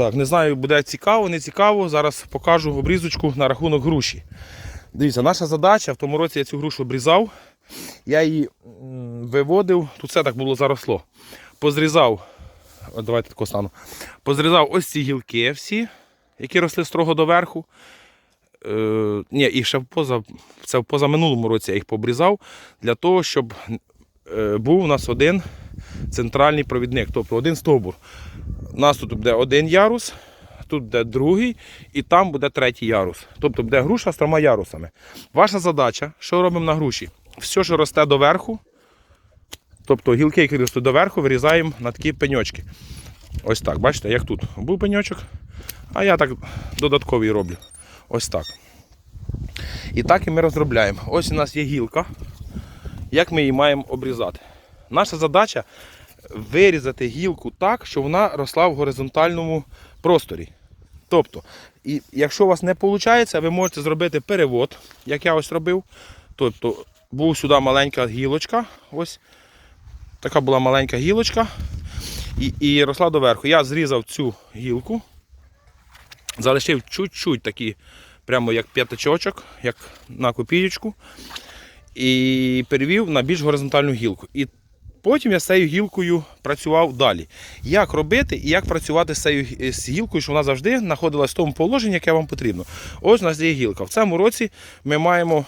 Так, не знаю, буде цікаво, не цікаво. Зараз покажу обрізочку на рахунок груші. Дивіться, наша задача, в тому році я цю грушу обрізав. Я її виводив, тут все так було заросло. Позрізав, давайте тако стану. Позрізав ось ці гілки всі, які росли строго доверху. Е, ні, і ще поза, це в позаминулому році я їх побрізав для того, щоб е, був у нас один центральний провідник, тобто один стовбур. У нас тут буде один ярус, тут буде другий, і там буде третій ярус. Тобто буде груша з трьома ярусами. Ваша задача, що робимо на груші? Все, що росте доверху, тобто гілки, які ростуть доверху, вирізаємо на такі пеньочки. Ось так, бачите, як тут був пеньочок, а я так додатковий роблю. Ось так. І так і ми розробляємо. Ось у нас є гілка. Як ми її маємо обрізати? Наша задача вирізати гілку так, щоб вона росла в горизонтальному просторі. Тобто, і якщо у вас не виходить, ви можете зробити перевод, як я ось робив. Тобто, був сюди маленька гілочка, ось така була маленька гілочка, і, і росла доверху. Я зрізав цю гілку, залишив чуть-чуть такий, прямо як п'ятачочок, як на копієчку, і перевів на більш горизонтальну гілку. І Потім я з цією гілкою працював далі. Як робити і як працювати з цією з гілкою, щоб вона завжди знаходилась в тому положенні, яке вам потрібно. Ось у нас є гілка. В цьому році ми маємо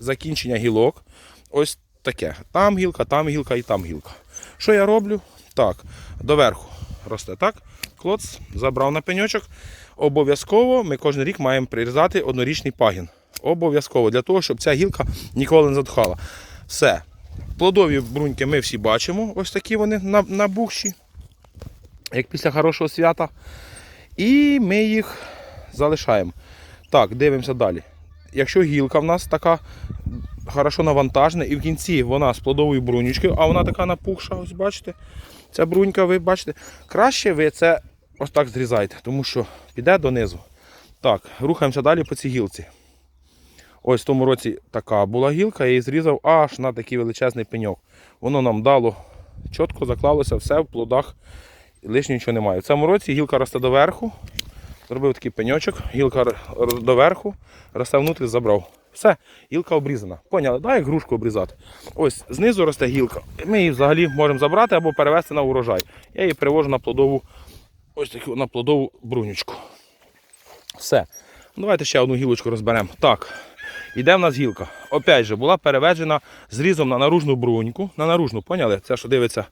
закінчення гілок. Ось таке. Там гілка, там гілка і там гілка. Що я роблю? Так, доверху росте так. Клоц забрав на пеньочок. Обов'язково ми кожен рік маємо прирізати однорічний пагін. Обов'язково для того, щоб ця гілка ніколи не задухала. Все. Плодові бруньки ми всі бачимо, ось такі вони на- набухші, як після хорошого свята. І ми їх залишаємо. Так, дивимося далі. Якщо гілка в нас така хорошо навантажена, і в кінці вона з плодовою брунючкою, а вона така напухша, ось бачите. Ця брунька, ви бачите, краще ви це ось так зрізайте, тому що піде донизу. Так, рухаємося далі по цій гілці. Ось в тому році така була гілка, я її зрізав аж на такий величезний пеньок. Воно нам дало чітко заклалося все в плодах, лише нічого немає. В цьому році гілка росте доверху, зробив такий пеньочок, гілка доверху, росте внутрі, забрав. Все, гілка обрізана. Поняли, да, як грушку обрізати. Ось знизу росте гілка. Ми її взагалі можемо забрати або перевезти на урожай. Я її перевожу на плодову, ось таку на плодову брунючку. Все. Давайте ще одну гілочку розберемо. Так, іде в нас гілка. Опять же, була переведена зрізом на наружну бруньку. На наружну, поняли? Це що дивиться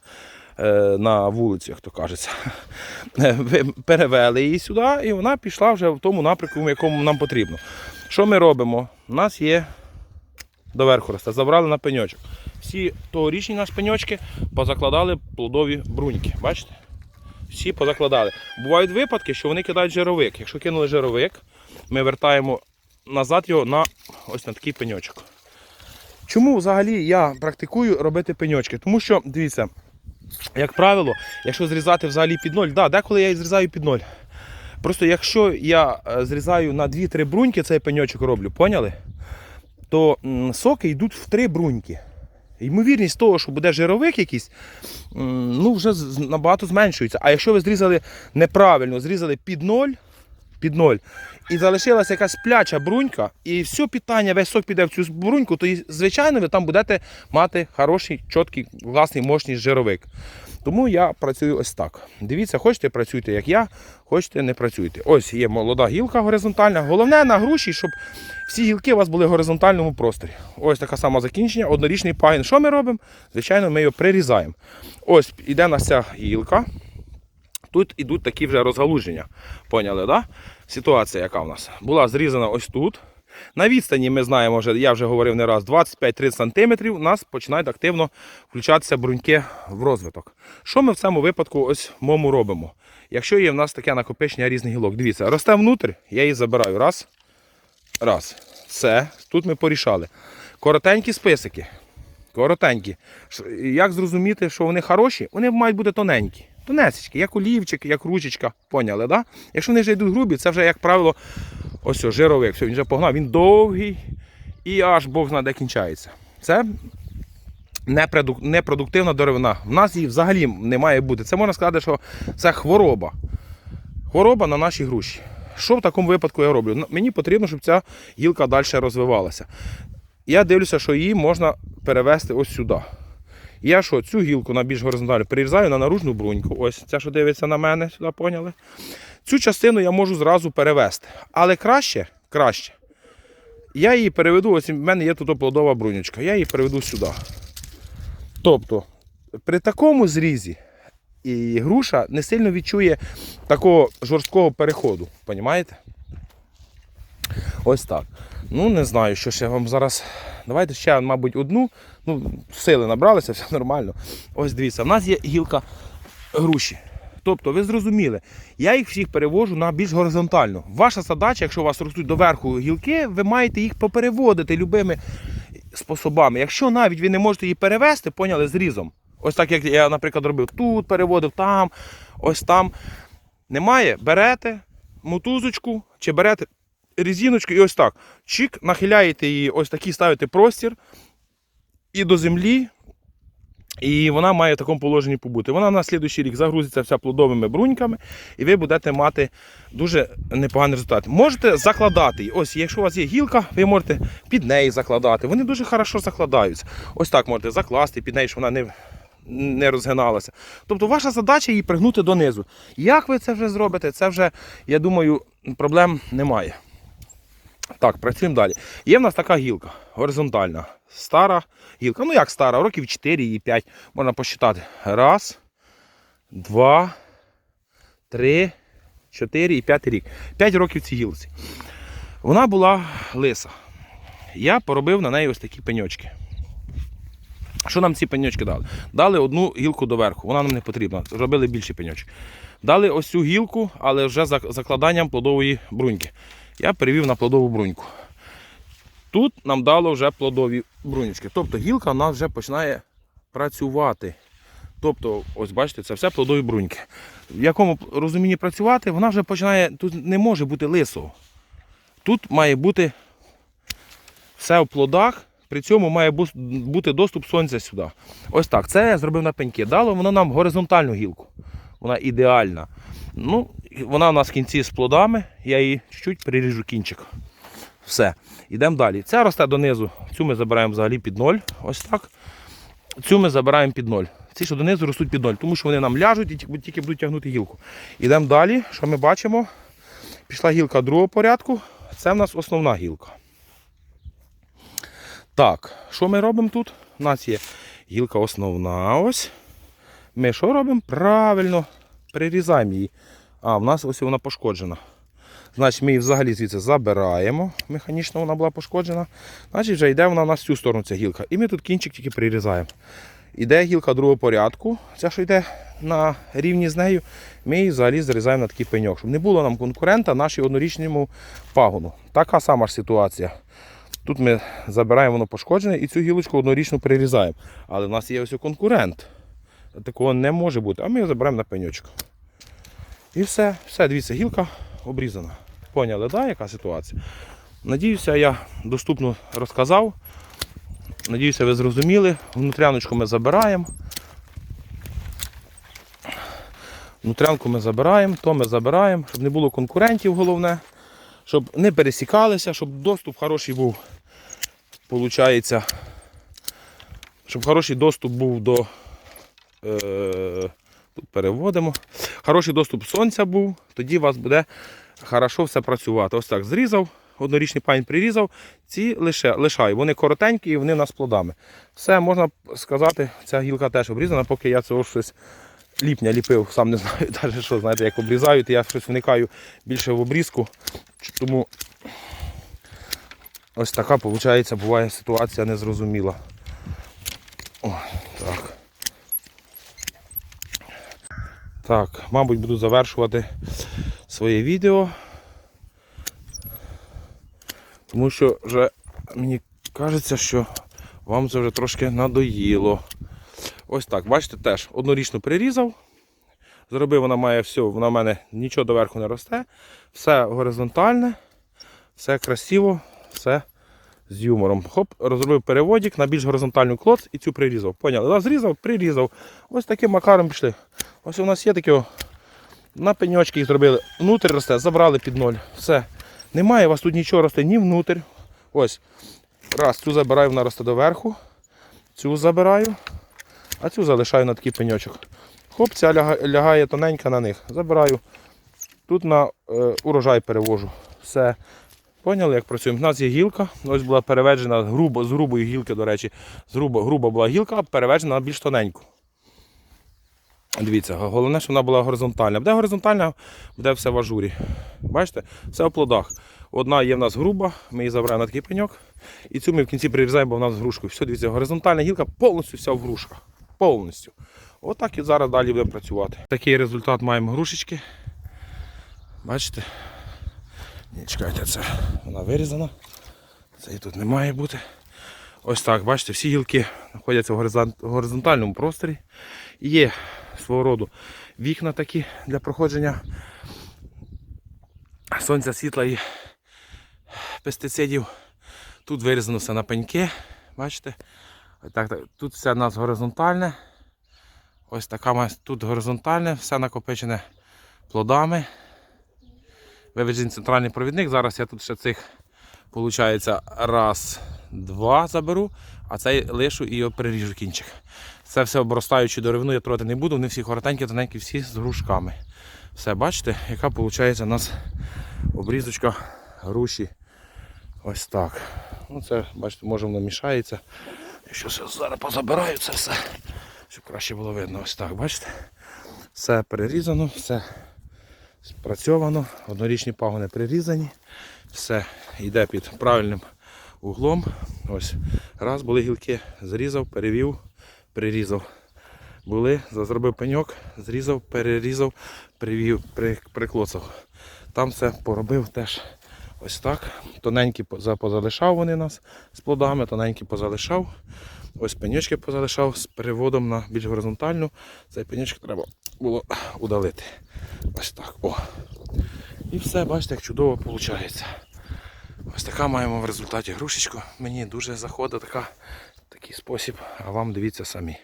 е, на вулиці, як то кажеться. Перевели її сюди, і вона пішла вже в тому напрямку, в якому нам потрібно. Що ми робимо? У нас є доверху росте, забрали на пеньочок. Всі тогорічні наші пеньочки позакладали плодові бруньки. Бачите? всі позакладали. Бувають випадки, що вони кидають жировик. Якщо кинули жировик, ми вертаємо назад його на ось на такий пеньочок. Чому взагалі я практикую робити пеньочки? Тому що, дивіться, як правило, якщо зрізати взагалі під ноль, да, деколи я і зрізаю під ноль. Просто якщо я е, зрізаю на 2-3 бруньки, цей пеньочок роблю, поняли? То соки йдуть в 3 бруньки. Ймовірність того, що буде жировик якийсь, ну вже набагато зменшується. А якщо ви зрізали неправильно, зрізали під ноль, під ноль, і залишилася якась пляча брунька, і все питання, весь сок піде в цю бруньку, то, звичайно, ви там будете мати хороший, чіткий, власний, мощний жировик. Тому я працюю ось так. Дивіться, хочете працюйте, як я, хочете не працюйте. Ось є молода гілка горизонтальна. Головне на груші, щоб всі гілки у вас були в горизонтальному просторі. Ось така сама закінчення, однорічний пагін. Що ми робимо? Звичайно, ми його прирізаємо. Ось іде на ця гілка. Тут ідуть такі вже розгалуження. Поняли, да? Ситуація, яка в нас? Була зрізана ось тут. На відстані ми знаємо, вже, я вже говорив не раз, 25-30 см у нас починають активно включатися бруньки в розвиток. Що ми в цьому випадку ось мому робимо? Якщо є в нас таке накопичення різних гілок, дивіться, росте внутрі, я її забираю. Раз. Раз. Все. Тут ми порішали. Коротенькі списики. Коротенькі. Як зрозуміти, що вони хороші? Вони мають бути тоненькі. Тонесечки, як олівчик, як ручечка. Поняли, да? Якщо вони вже йдуть грубі, це вже, як правило, ось о, жировик. Все, він вже погнав, він довгий і аж Бог знає, де кінчається. Це непродуктивна деревина. В нас її взагалі не має бути. Це можна сказати, що це хвороба. Хвороба на нашій груші. Що в такому випадку я роблю? Мені потрібно, щоб ця гілка далі розвивалася. Я дивлюся, що її можна перевести ось сюди. Я що, цю гілку на більш горизонтальну перерізаю на наружну бруньку. Ось ця, що дивиться на мене, сюди поняли. Цю частину я можу зразу перевести. Але краще, краще. Я її переведу, ось в мене є тут плодова брунючка. Я її переведу сюди. Тобто, при такому зрізі і груша не сильно відчує такого жорсткого переходу. Понімаєте? Ось так. Ну, не знаю, що ще вам зараз. Давайте ще, мабуть, одну. Ну, сили набралися, все нормально. Ось дивіться, в нас є гілка груші. Тобто, ви зрозуміли, я їх всіх перевожу на більш горизонтально. Ваша задача, якщо у вас ростуть доверху гілки, ви маєте їх попереводити любими способами. Якщо навіть ви не можете її перевести, поняли, зрізом. Ось так, як я, наприклад, робив тут, переводив там, ось там. Немає, берете мотузочку чи берете резиночку і ось так. Чик, нахиляєте її, ось такий ставите простір і до землі. І вона має в такому положенні побути. Вона на слідуючий рік загрузиться вся плодовими бруньками, і ви будете мати дуже непоганий результат. Можете закладати її. Ось, якщо у вас є гілка, ви можете під неї закладати. Вони дуже хорошо закладаються. Ось так можете закласти під неї, щоб вона не, не розгиналася. Тобто ваша задача її пригнути донизу. Як ви це вже зробите, це вже, я думаю, проблем немає. Так, працюємо далі. Є в нас така гілка горизонтальна. Стара гілка. Ну як стара, років 4 і 5. Можна посчитати. Раз, два, три, чотири і п'ятий рік. П'ять років цій гілці. Вона була лиса. Я поробив на неї ось такі пеньочки. Що нам ці пеньочки дали? Дали одну гілку доверху, вона нам не потрібна. Зробили більші пеньочки. Дали ось цю гілку, але вже за закладанням плодової бруньки. Я перевів на плодову бруньку. Тут нам дало вже плодові брунючки. Тобто гілка у нас вже починає працювати. Тобто, ось бачите, це все плодові бруньки. В якому розумінні працювати, вона вже починає, тут не може бути лисого. Тут має бути все в плодах, при цьому має бути доступ сонця сюди. Ось так. Це я зробив на пеньки. Дало воно нам горизонтальну гілку. Вона ідеальна. Ну, вона у нас в кінці з плодами, я її чуть-чуть приріжу кінчик. Все. Йдемо далі. Ця росте донизу. Цю ми забираємо взагалі під ноль. Ось так. Цю ми забираємо під ноль. Ці, що донизу ростуть під ноль, тому що вони нам ляжуть і тільки- будуть тягнути гілку. Йдемо далі. Що ми бачимо? Пішла гілка другого порядку. Це в нас основна гілка. Так, що ми робимо тут? У нас є гілка основна. Ось. Ми що робимо? Правильно прирізаємо її. А, в нас ось вона пошкоджена. Значить, ми її взагалі звідси забираємо. Механічно вона була пошкоджена. Значить, вже йде вона в нас цю сторону ця гілка. І ми тут кінчик тільки прирізаємо. Іде гілка другого порядку. Ця, що йде на рівні з нею, ми її взагалі зрізаємо на такий пеньок, щоб не було нам конкурента нашій однорічному пагону. Така сама ж ситуація. Тут ми забираємо воно пошкоджене і цю гілочку однорічно прирізаємо. Але в нас є ось конкурент. Такого не може бути. А ми його забираємо на пеньочок. І все, все, дивіться, гілка обрізана. Поняли, да, яка ситуація? Надіюся, я доступно розказав. Надіюся, ви зрозуміли. Внутряночку ми забираємо. Внутрянку ми забираємо, то ми забираємо, щоб не було конкурентів, головне, щоб не пересікалися, щоб доступ хороший був. Получається, щоб хороший доступ був до. Е, тут переводимо. Хороший доступ сонця був, тоді у вас буде хорошо все працювати. Ось так зрізав, однорічний пань прирізав, ці лише, лишаю. Вони коротенькі і вони у нас плодами. Все, можна сказати, ця гілка теж обрізана, поки я цього щось ліпня ліпив, сам не знаю, навіть що, знаєте, як обрізають, я щось вникаю більше в обрізку. Тому ось така, виходить, буває ситуація незрозуміла. О, так. Так, мабуть, буду завершувати своє відео. Тому що вже мені кажеться, що вам це вже трошки надоїло. Ось так, бачите, теж однорічно прирізав. Зробив, вона має все, вона в мене нічого доверху не росте. Все горизонтальне, все красиво, все з юмором. Хоп, розробив переводик на більш горизонтальну клоц і цю прирізав. Поняли? Да, зрізав, прирізав. Ось таким макаром пішли. Ось у нас є таке о На пеньочки їх зробили. Внутрі росте, забрали під ноль. Все. Немає у вас тут нічого росте, ні внутрь. Ось. Раз, цю забираю, вона росте доверху. Цю забираю, а цю залишаю на такий пеньочок. Хоп, ця лягає тоненька на них. Забираю. Тут на е, урожай перевожу. Все. Поняли, як працюємо? У нас є гілка. Ось була переведжена грубо, з грубої гілки, до речі. Грубо, груба була гілка, а переведжена на більш тоненьку. Дивіться, головне, щоб вона була горизонтальна. Буде горизонтальна, буде все в ажурі. Бачите? Все в плодах. Одна є в нас груба, ми її забираємо на такий пеньок. І цю ми в кінці прирізаємо, бо в нас з грушкою. Все, дивіться, горизонтальна гілка повністю вся в грушках. Повністю. Отак і зараз далі будемо працювати. Такий результат маємо грушечки. Бачите? Чекайте, це вона вирізана. Це і тут не має бути. Ось так, бачите, всі гілки знаходяться в горизонтальному просторі. Є свого роду вікна такі для проходження сонця, світла і пестицидів. Тут вирізано все на пеньки. Бачите? Так, так. Тут все у нас горизонтальне. Ось така тут горизонтальне, все накопичене плодами. Виведений центральний провідник. Зараз я тут ще цих, виходить, раз, два заберу, а цей лишу і його переріжу кінчик. Це все обростаючи деревину, я трогати не буду, вони всі коротенькі, тоненькі, всі з грушками. Все, бачите, яка виходить у нас обрізочка груші. Ось так. Ну це, бачите, може воно мішається. Якщо зараз позабираю це все, щоб краще було видно. Ось так, бачите? Все перерізано, все спрацьовано, однорічні пагони прирізані, все йде під правильним углом. Ось. Раз були гілки, зрізав, перевів, прирізав. Були, зробив пеньок, зрізав, перерізав, привів, при, приклоцав. Там все поробив теж ось так. Тоненькі позалишав вони нас з плодами, тоненькі позалишав. Ось пеньочки позалишав з переводом на більш горизонтальну. Цей пеньочок треба було удалити. Ось так. О. І все, бачите, як чудово виходить. Ось така маємо в результаті грушечку. Мені дуже заходить така, такий спосіб, а вам дивіться самі.